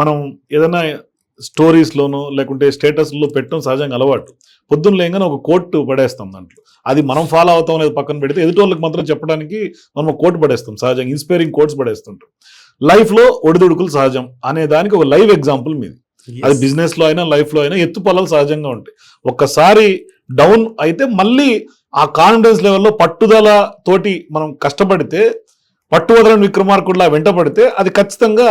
మనం ఏదైనా స్టోరీస్లోనో లేకుంటే స్టేటస్లో పెట్టడం సహజంగా అలవాటు. పొద్దున్న లేగానే ఒక కోట్ పడేస్తాం దాంట్లో. అది మనం ఫాలో అవుతాం అనేది పక్కన పెడితే ఎదుటి వాళ్ళకి మాత్రం చెప్పడానికి మనం ఒక కోట్ పడేస్తాం సహజంగా ఇన్స్పైరింగ్ కోట్స్ పడేస్తుంటాం. లైఫ్లో ఒడిదుడుకులు సహజం అనే దానికి ఒక లైవ్ ఎగ్జాంపుల్ మీది. అది బిజినెస్లో అయినా లైఫ్లో అయినా ఎత్తుపల్లాలు సహజంగా ఉంటాయి. ఒక్కసారి డౌన్ అయితే మళ్ళీ ఆ కాన్ఫిడెన్స్ లెవెల్లో పట్టుదల తోటి మనం కష్టపడితే పట్టు వదలని విక్రమార్కుడిలా వెంటపడితే అది ఖచ్చితంగా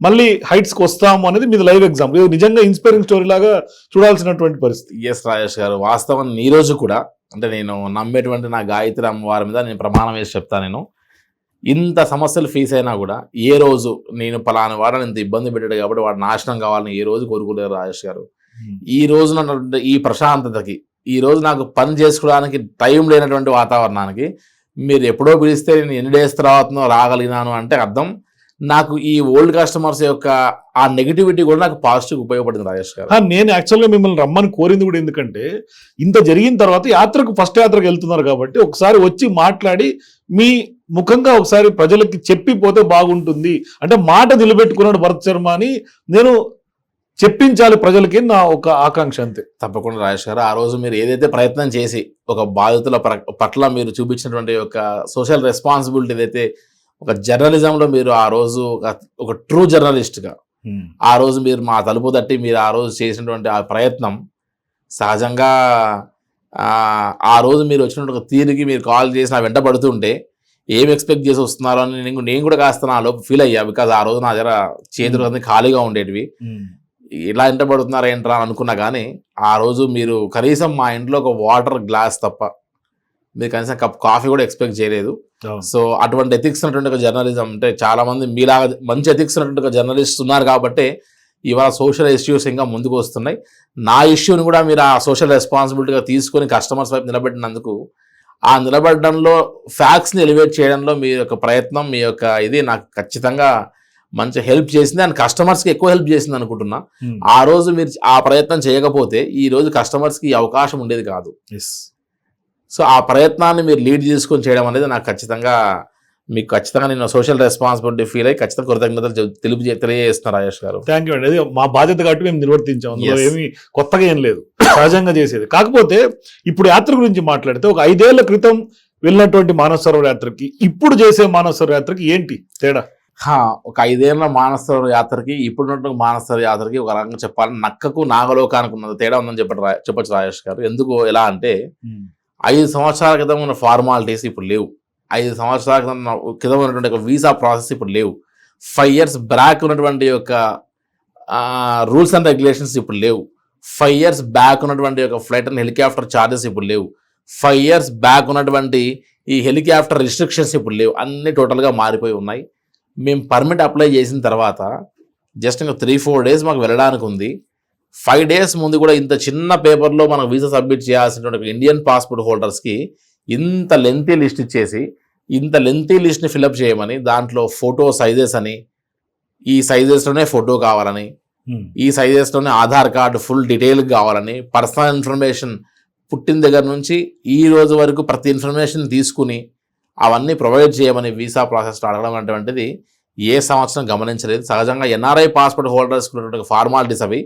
మళ్ళీ హైట్స్కి వస్తాము అనేది మీది లైవ్ ఎగ్జాంపుల్ ఇది నిజంగా ఇన్స్పైరింగ్ స్టోరీ లాగా చూడాల్సినటువంటి పరిస్థితి. ఎస్ రాజేష్ గారు వాస్తవం ఈ రోజు కూడా అంటే నేను నమ్మేటువంటి నా గాయత్రి అమ్మవారి మీద నేను ప్రమాణం వేసి చెప్తాను నేను. ఇంత సమస్యలు ఫేస్ అయినా కూడా ఏ రోజు నేను పలానా వాడని ఇంత ఇబ్బంది పెట్టాడు కాబట్టి వాడు నాశనం కావాలని ఏ రోజు కోరుకోలేరు రాజేష్ గారు. ఈ రోజున ఈ ప్రశాంతతకి ఈ రోజు నాకు పని చేసుకోవడానికి టైం లేనటువంటి వాతావరణానికి మీరు ఎప్పుడో పిలిస్తే నేను ఎన్ని డేస్ తర్వాతనో రాగలిగినాను అంటే అర్థం. నాకు ఈ ఓల్డ్ కస్టమర్స్ యొక్క ఆ నెగిటివిటీ కూడా నాకు పాజిటివ్ ఉపయోగపడింది రాజేష్ గారు. నేను యాక్చువల్గా మిమ్మల్ని రమ్మని కోరింది కూడా ఎందుకంటే ఇంత జరిగిన తర్వాత యాత్రకు ఫస్ట్ యాత్రకు వెళ్తున్నారు కాబట్టి ఒకసారి వచ్చి మాట్లాడి మీ ముఖంగా ఒకసారి ప్రజలకి చెప్పిపోతే బాగుంటుంది. అంటే మాట నిలబెట్టుకున్నాడు భరత్ శర్మ అని నేను చెప్పించాలి ప్రజలకి నా ఒక ఆకాంక్ష అంతే. తప్పకుండా రాజేష్ గారు ఆ రోజు మీరు ఏదైతే ప్రయత్నం చేసి ఒక బాధితుల పట్ల మీరు చూపించినటువంటి ఒక సోషల్ రెస్పాన్సిబిలిటీ ఏదైతే ఒక జర్నలిజంలో మీరు ఆ రోజు ఒక- ఒక ట్రూ జర్నలిస్ట్గా ఆ రోజు మీరు మా తలుపు తట్టి మీరు ఆ రోజు చేసినటువంటి ఆ ప్రయత్నం సహజంగా ఆ, రోజు మీరు వచ్చినటువంటి ఒక తీరుకి మీరు కాల్ చేసి నా వెంట పడుతుంటే ఏం ఎక్స్పెక్ట్ చేసి వస్తున్నారో అని నేను నేను కూడా కాస్త నా లోపు ఫీల్ అయ్యా. బికాజ్ ఆ రోజు నా దగ్గర చేతులు అన్ని ఖాళీగా ఉండేటివి. ఇలా పడుతున్నారా ఏంట్రా అని అనుకున్నా కానీ ఆ రోజు మీరు కనీసం మా ఇంట్లో ఒక వాటర్ గ్లాస్ తప్ప మీరు కనీసం కప్ కాఫీ కూడా ఎక్స్పెక్ట్ చేయలేదు. సో అటువంటి ఎథిక్స్ ఉన్నటువంటి ఒక జర్నలిజం అంటే చాలా మంది మీలాగా మంచి ఎథిక్స్ ఉన్నటువంటి ఒక జర్నలిస్ట్ ఉన్నారు కాబట్టి ఇవాళ సోషల్ ఇష్యూస్ ఇంకా ముందుకు వస్తున్నాయి. నా ఇష్యూని కూడా మీరు ఆ సోషల్ రెస్పాన్సిబిలిటీగా తీసుకొని కస్టమర్స్ వైపు నిలబెట్టినందుకు ఆ నిలబడడంలో ఫ్యాక్ట్స్ని ఎలివేట్ చేయడంలో మీ యొక్క ప్రయత్నం మీ యొక్క ఇది నాకు ఖచ్చితంగా మంచి హెల్ప్ చేసింది. అండ్ కస్టమర్స్కి ఎక్కువ హెల్ప్ చేసింది అనుకుంటున్నా. ఆ రోజు మీరు ఆ ప్రయత్నం చేయకపోతే ఈ రోజు కస్టమర్స్కి ఈ అవకాశం ఉండేది కాదు. సో ఆ ప్రయత్నాన్ని మీరు లీడ్ చేసుకొని చేయడం అనేది నాకు ఖచ్చితంగా మీకు ఖచ్చితంగా నేను సోషల్ రెస్పాన్సిబిలిటీ ఫీల్ అయ్యి ఖచ్చితంగా కృతజ్ఞతలు తెలుపు తెలియజేస్తున్నారు రాజేష్ గారు. థ్యాంక్ యూ అండి అది మా బాధ్యత కాబట్టి మేము నిర్వర్తించాం. ఏమీ కొత్తగా ఏం లేదు. సహజంగా చేసేది. కాకపోతే ఇప్పుడు యాత్ర గురించి మాట్లాడితే ఒక ఐదేళ్ళ క్రితం వెళ్ళినటువంటి మానవ సరోవర్ యాత్రకి ఇప్పుడు చేసే మానవ సరోవర్ యాత్రకి ఏంటి తేడా? హా, ఒక ఐదేళ్ళ మానస యాత్రకి ఇప్పుడున్నట్టు మానస యాత్రకి ఒక రకంగా చెప్పాలి నక్కకు నాగలోకానికి ఉన్న తేడా ఉందని చెప్పట రా- చెప్పొచ్చు రాజేష్ గారు. ఎందుకు ఎలా అంటే ఐదు సంవత్సరాల క్రితం ఉన్న ఫార్మాలిటీస్ ఇప్పుడు లేవు. ఐదు సంవత్సరాల క్రితం క్రితం ఉన్నటువంటి ఒక వీసా ప్రాసెస్ ఇప్పుడు లేవు. ఫైవ్ ఇయర్స్ బ్యాక్ ఉన్నటువంటి యొక్క రూల్స్ అండ్ రెగ్యులేషన్స్ ఇప్పుడు లేవు. ఫైవ్ ఇయర్స్ బ్యాక్ ఉన్నటువంటి ఒక ఫ్లైట్ అండ్ హెలికాప్టర్ ఛార్జెస్ ఇప్పుడు లేవు. ఫైవ్ ఇయర్స్ బ్యాక్ ఉన్నటువంటి ఈ హెలికాప్టర్ రిస్ట్రిక్షన్స్ ఇప్పుడు లేవు. అన్ని టోటల్గా మారిపోయి ఉన్నాయి. మేము పర్మిట్ అప్లై చేసిన తర్వాత జస్ట్ ఇంకా త్రీ ఫోర్ డేస్ మాకు వెళ్ళడానికి ఉంది. ఫైవ్ డేస్ ముందు కూడా ఇంత చిన్న పేపర్లో మనకు వీసా సబ్మిట్ చేయాల్సినటువంటి ఇండియన్ పాస్పోర్ట్ హోల్డర్స్కి ఇంత లెంతీ లిస్ట్ ఇచ్చేసి ఇంత లెంతీ లిస్ట్ని ఫిలప్ చేయమని దాంట్లో ఫోటో సైజెస్ అని ఈ సైజెస్లోనే ఫోటో కావాలని ఈ సైజెస్లోనే ఆధార్ కార్డు ఫుల్ డీటెయిల్ కావాలని పర్సనల్ ఇన్ఫర్మేషన్ పుట్టిన దగ్గర నుంచి ఈ రోజు వరకు ప్రతి ఇన్ఫర్మేషన్ తీసుకుని అవన్నీ ప్రొవైడ్ చేయమని వీసా ప్రాసెస్ అడగడం అటువంటిది ఏ సంవత్సరం గమనించలేదు. సహజంగా ఎన్ఆర్ఐ పాస్పోర్ట్ హోల్డర్స్ ఉన్నటువంటి ఫార్మాలిటీస్ అవి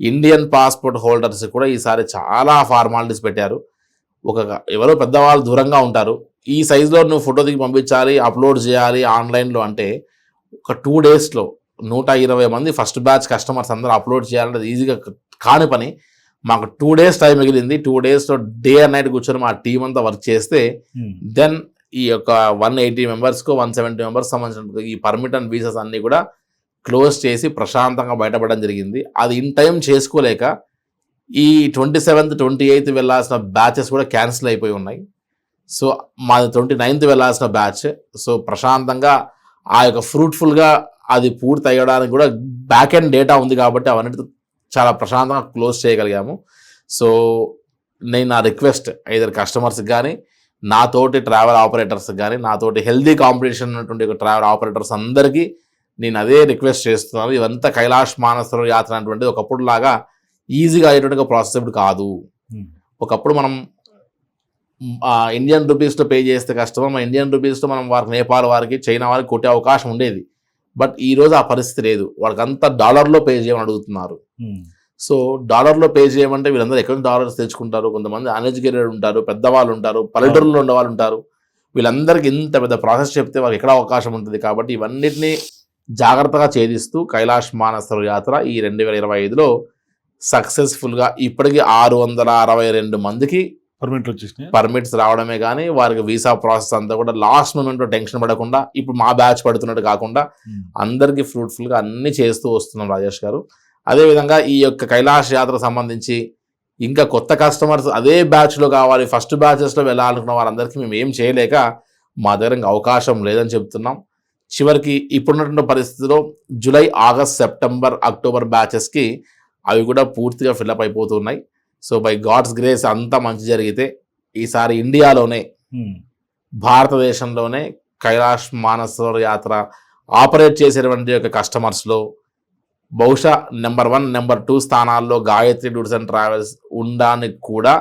ఇండియన్ పాస్పోర్ట్ హోల్డర్స్ కూడా ఈసారి చాలా ఫార్మాలిటీస్ పెట్టారు. ఒక ఎవరో పెద్దవాళ్ళు దూరంగా ఉంటారు. ఈ సైజులో నువ్వు ఫోటో దిగి పంపించాలి అప్లోడ్ చేయాలి ఆన్లైన్లో అంటే ఒక టూ డేస్లో నూట ఇరవై మంది ఫస్ట్ బ్యాచ్ కస్టమర్స్ అందరూ అప్లోడ్ చేయాలంటే ఈజీగా కాని పని. మాకు టూ డేస్ టైం మిగిలింది. టూ డేస్లో డే అండ్ నైట్ కూర్చొని మా టీం అంతా వర్క్ చేస్తే దెన్ ఈ యొక్క వన్ ఎయిటీ మెంబర్స్కు వన్ సెవెంటీ మెంబర్స్ సంబంధించిన ఈ పర్మిట్ అండ్ వీసాస్ అన్నీ కూడా క్లోజ్ చేసి ప్రశాంతంగా బయటపడడం జరిగింది. అది ఇన్ టైం చేసుకోలేక ఈ ట్వంటీ సెవెంత్ ట్వంటీ ఎయిత్ వెళ్ళాల్సిన బ్యాచెస్ కూడా క్యాన్సిల్ అయిపోయి ఉన్నాయి. సో మాది ట్వంటీ నైన్త్ వెళ్ళాల్సిన బ్యాచ్. సో ప్రశాంతంగా ఆ యొక్క ఫ్రూట్ఫుల్గా అది పూర్తి అయ్యడానికి కూడా బ్యాక్ అండ్ డేటా ఉంది కాబట్టి అవన్నీ చాలా ప్రశాంతంగా క్లోజ్ చేయగలిగాము. సో నేను నా రిక్వెస్ట్ ఐదర్ కస్టమర్స్కి కానీ నాతోటి ట్రావెల్ ఆపరేటర్స్కి కానీ నాతోటి హెల్దీ కాంపిటీషన్ ఉన్నటువంటి ట్రావెల్ ఆపరేటర్స్ అందరికీ నేను అదే రిక్వెస్ట్ చేస్తున్నాను. ఇదంతా కైలాష్ మానసరోవర్ యాత్ర అనేటువంటిది ఒకప్పుడు లాగా ఈజీగా అయ్యేటువంటి ప్రాసెస్ ఇప్పుడు కాదు. Hmm. ఒకప్పుడు మనం ఆ, ఇండియన్ రూపీస్తో పే చేస్తే కష్టం మన ఇండియన్ రూపీస్తో మనం వారికి నేపాల్ వారికి చైనా వారికి కొట్టే అవకాశం ఉండేది. బట్ ఈ రోజు ఆ పరిస్థితి లేదు. వాళ్ళకంతా డాలర్లో పే చేయమని అడుగుతున్నారు. ఉమ్. సో డాలర్లో పే చేయమంటే వీళ్ళందరూ ఎక్కడి నుంచి డాలర్స్ తెచ్చుకుంటారు? కొంతమంది అన్ఎడ్యుకేటెడ్ ఉంటారు పెద్దవాళ్ళు ఉంటారు పల్లెటూరులో ఉండే వాళ్ళు ఉంటారు. వీళ్ళందరికీ ఇంత పెద్ద ప్రాసెస్ చెప్తే వాళ్ళకి ఎక్కడ అవకాశం ఉంటుంది? కాబట్టి ఇవన్నిటిని జాగ్రత్తగా ఛేదిస్తూ కైలాష్ మానసర యాత్ర ఈ రెండు వేల ఇరవై ఐదులో సక్సెస్ఫుల్గా ఇప్పటికీ ఆరు వందల అరవై రెండు మందికి పర్మిట్లు వచ్చేసినాయి? పర్మిట్స్ రావడమే కానీ వారికి వీసా ప్రాసెస్ అంతా కూడా లాస్ట్ మూమెంట్లో టెన్షన్ పడకుండా ఇప్పుడు మా బ్యాచ్ పడుతున్నట్టు కాకుండా అందరికీ ఫ్రూట్ఫుల్గా అన్ని చేస్తూ వస్తున్నాం రాజేష్ గారు. అదేవిధంగా ఈ యొక్క కైలాష్ యాత్ర సంబంధించి ఇంకా కొత్త కస్టమర్స్ అదే బ్యాచ్లో కావాలి ఫస్ట్ బ్యాచెస్లో వెళ్ళాలనుకున్న వారందరికీ మేము ఏం చేయలేక మా దగ్గర ఇంకా అవకాశం లేదని చెప్తున్నాం. చివరికి ఇప్పుడున్నటువంటి పరిస్థితిలో జూలై ఆగస్ట్ సెప్టెంబర్ అక్టోబర్ బ్యాచెస్కి అవి కూడా పూర్తిగా ఫిల్అప్ అయిపోతున్నాయి సో బై గాడ్స్ గ్రేస్ అంతా మంచి జరిగితే ఈసారి ఇండియాలోనే. భారతదేశంలోనే కైలాష్ మానసరోవర్ యాత్ర ఆపరేట్ చేసేటువంటి యొక్క కస్టమర్స్లో బహుశా నెంబర్ వన్ నెంబర్ టూ స్థానాల్లో గాయత్రి టూర్స్ అండ్ ట్రావెల్స్ ఉండడానికి కూడా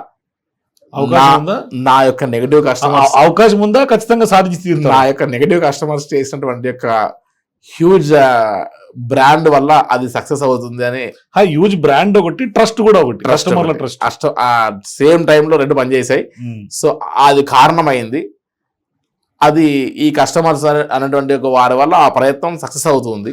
నా- యొక్క నెగటివ్ కస్టమర్స్ అవకాశం ఉందా? ఖచ్చితంగా సాధించి నా యొక్క నెగటివ్ కస్టమర్స్ చేసినటువంటి యొక్క హ్యూజ్ బ్రాండ్ వల్ల అది సక్సెస్ అవుతుంది అని హ్యూజ్ బ్రాండ్ ఒకటి ట్రస్ట్ కూడా ఒకటి ట్రస్ట్ కస్టమర్ల ట్రస్ట్ అష్ట సేమ్ టైంలో రెండు పనిచేసాయి సో అది కారణమైంది. అది ఈ కస్టమర్స్ అనే- అనేటువంటి ఒక వారి వల్ల ఆ ప్రయత్నం సక్సెస్ అవుతుంది.